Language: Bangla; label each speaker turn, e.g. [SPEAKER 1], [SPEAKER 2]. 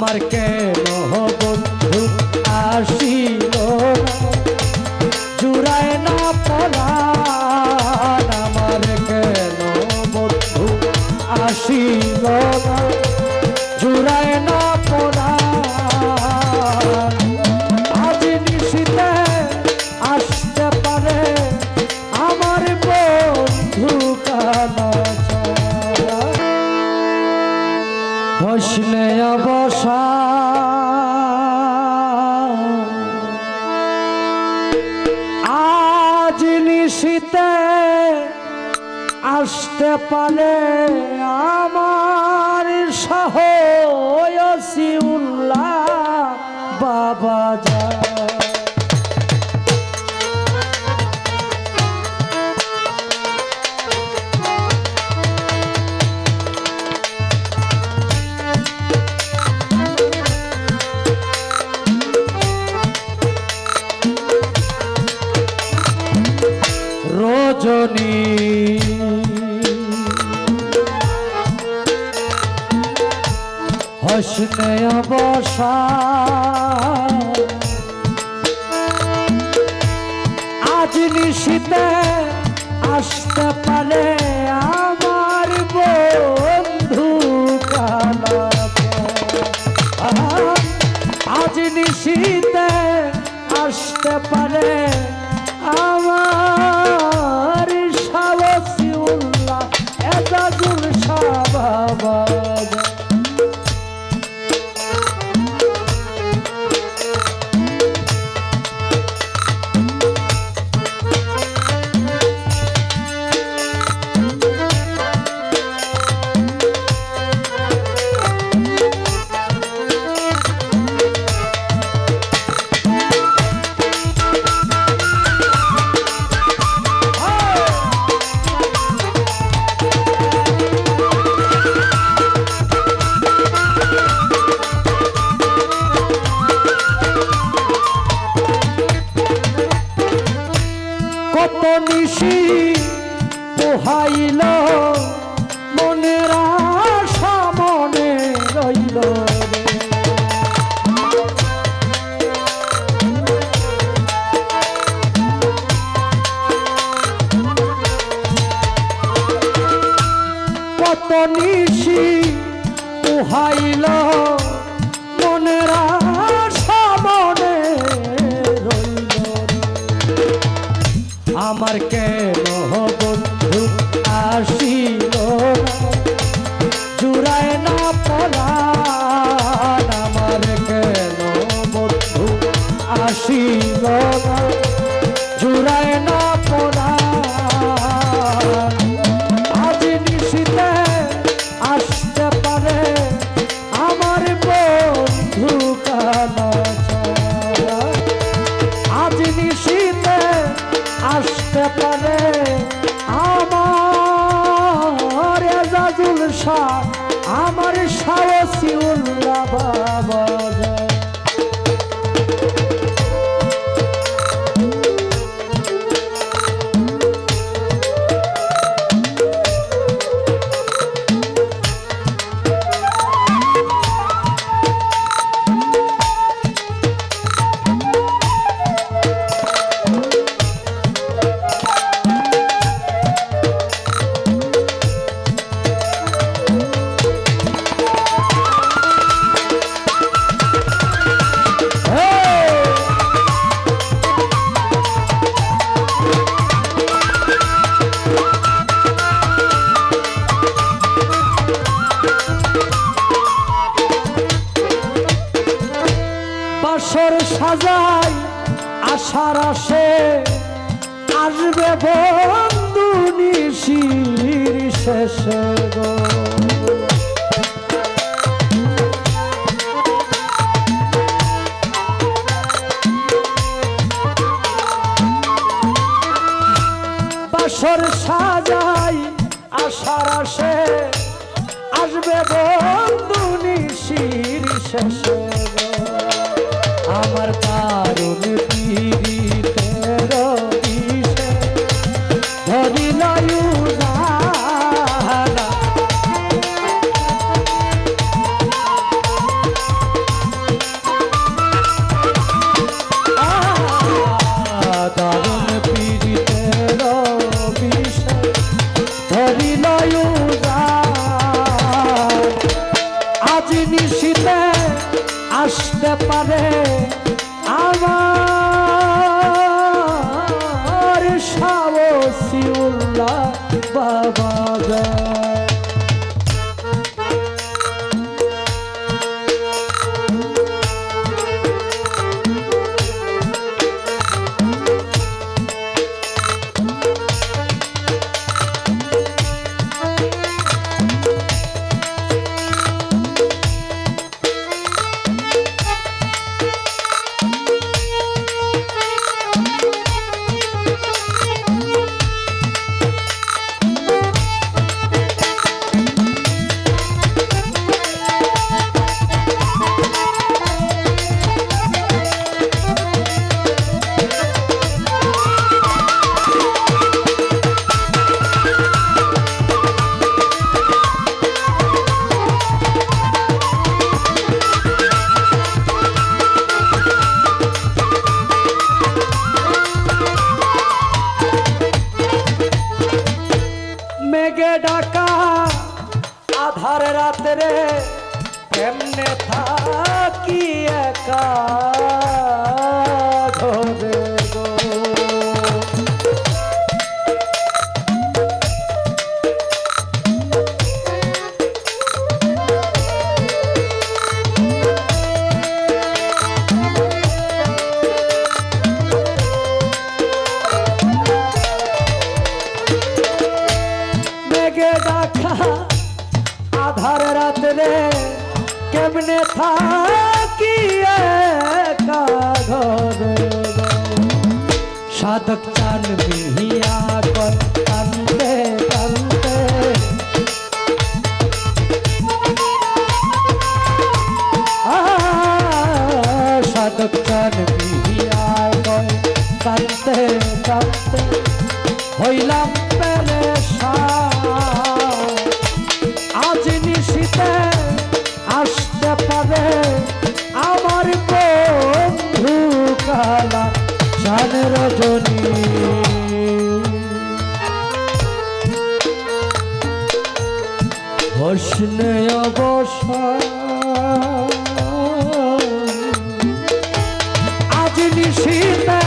[SPEAKER 1] আমার কেন বন্ধু নিশিতে আসতে পারে আমার সহ বাবা রজনী। হসনে অবসা। আজ নিশিতে আসতে পারে আমার বন্ধু আজ নিশিতে আসতে পারে নিশি পোহাইল মনের মনে রে। আমার কেন বন্ধু আসিল জুড়ায় না পড়ান আমার কেন বন্ধু আসিল জুড়ায় সাজাই আশার আসে আসবে বন্ধু নিশির শেষে গো। বাসর সাজাই আশার আসে, আসবে বন্ধু নিশির শেষে। Oh, রসুল্লাহ বাবা রাত্রে এমনে থাকি একা। ঘরে থাকি একা ঘরে। সাধক চান মিহিয়া কর কান্দে কান্দে। সাধক কৃষ্ণে অবসায় আজ নিশিতা